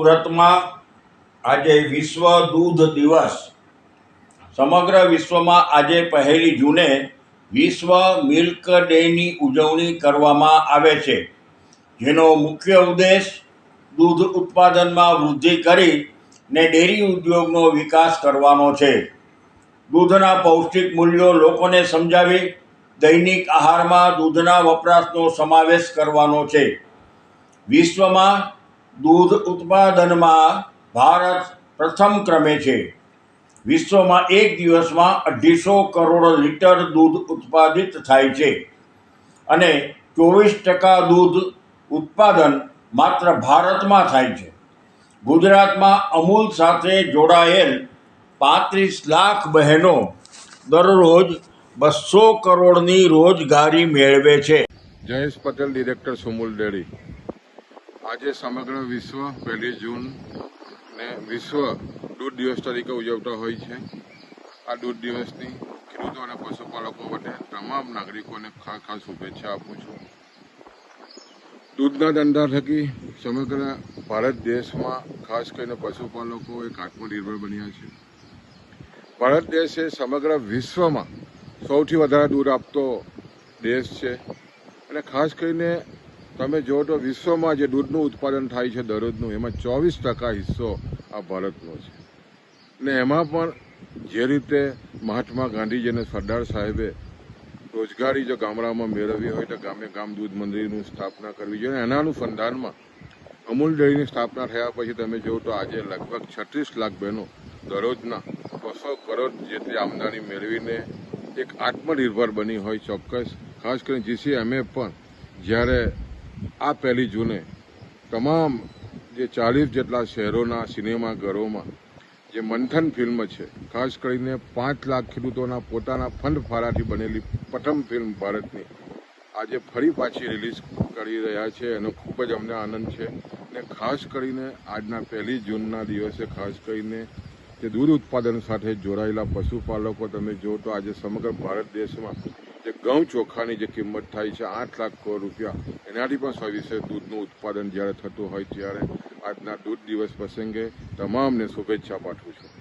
સુરતમાં આજે વિશ્વ દૂધ દિવસ. સમગ્ર વિશ્વમાં આજે પહેલી જૂને વિશ્વ મિલ્ક ડેની ઉજવણી કરવામાં આવે છે, જેનો મુખ્ય ઉદ્દેશ દૂધ ઉત્પાદનમાં વૃદ્ધિ કરી ને ડેરી ઉદ્યોગનો વિકાસ કરવાનો છે. દૂધના પૌષ્ટિક મૂલ્યો લોકોને સમજાવી દૈનિક આહારમાં દૂધના વપરાશનો સમાવેશ કરવાનો છે. વિશ્વમાં દૂધ ઉત્પાદનમાં ભારત પ્રથમ ક્રમે છે. વિશ્વમાં એક દિવસમાં અઢીસો કરોડ લીટર દૂધ ઉત્પાદિત થાય છે અને ચોવીસ ટકા દૂધ ઉત્પાદન માત્ર ભારતમાં થાય છે. ગુજરાતમાં અમૂલ સાથે જોડાયેલ પાંત્રીસ લાખ બહેનો દરરોજ બસો કરોડની રોજગારી મેળવે છે. Jayesh Patel, director Sumul dairy. આજે સમગ્ર વિશ્વ પહેલી જૂન ને વિશ્વ દૂધ દિવસ તરીકે ઉજવતા હોય છે. આ દૂધ દિવસની ખેડૂતો અને પશુપાલકો માટે તમામ નાગરિકોને ખાસ ખાસ શુભેચ્છા આપું છું. દૂધના ધંધા થકી સમગ્ર ભારત દેશમાં ખાસ કરીને પશુપાલકો એક આત્મનિર્ભર બન્યા છે. ભારત દેશ એ સમગ્ર વિશ્વમાં સૌથી વધારે દૂધ આપતો દેશ છે. અને ખાસ કરીને તમે જુઓ તો વિશ્વમાં જે દૂધનું ઉત્પાદન થાય છે દરરોજનું, એમાં ચોવીસ ટકા હિસ્સો આ ભારતનો છે. ને એમાં પણ જે રીતે મહાત્મા ગાંધીજી અને સરદાર સાહેબે રોજગારી જો ગામડામાં મેળવવી હોય તો ગામે ગામ દૂધ મંદિરની સ્થાપના કરવી જોઈએ. એના અનુસંધાનમાં અમૂલ ડેરીની સ્થાપના થયા પછી તમે જુઓ તો આજે લગભગ છત્રીસ લાખ બહેનો દરરોજના બસો કરોડ જેટલી આમદાની મેળવીને એક આત્મનિર્ભર બની હોય ચોક્કસ. ખાસ કરીને જીસીએમએ પણ જ્યારે આ પહેલી જૂને તમામ જે ચાલીસ જેટલા શહેરોના સિનેમાઘરોમાં જે મંથન ફિલ્મ છે, ખાસ કરીને પાંચ લાખ ખેડૂતોના પોતાના ફંડ ફાળાથી બનેલી પ્રથમ ફિલ્મ ભારતની, આજે ફરી પાછી રિલીઝ કરી રહ્યા છે એનો ખૂબ જ અમને આનંદ છે. ને ખાસ કરીને આજના પહેલી જૂનના દિવસે ખાસ કરીને જે દૂધ ઉત્પાદન સાથે જોડાયેલા પશુપાલકો, તમે જો તો આજે સમગ્ર ભારત દેશમાં જે ઘઉં ચોખાની જે કિંમત થાય છે આઠ લાખ રૂપિયા, એનાથી પણ સવિશે દૂધનું ઉત્પાદન જ્યારે થતું હોય ત્યારે આજના દૂધ દિવસ પ્રસંગે તમામને શુભેચ્છા પાઠવું છું.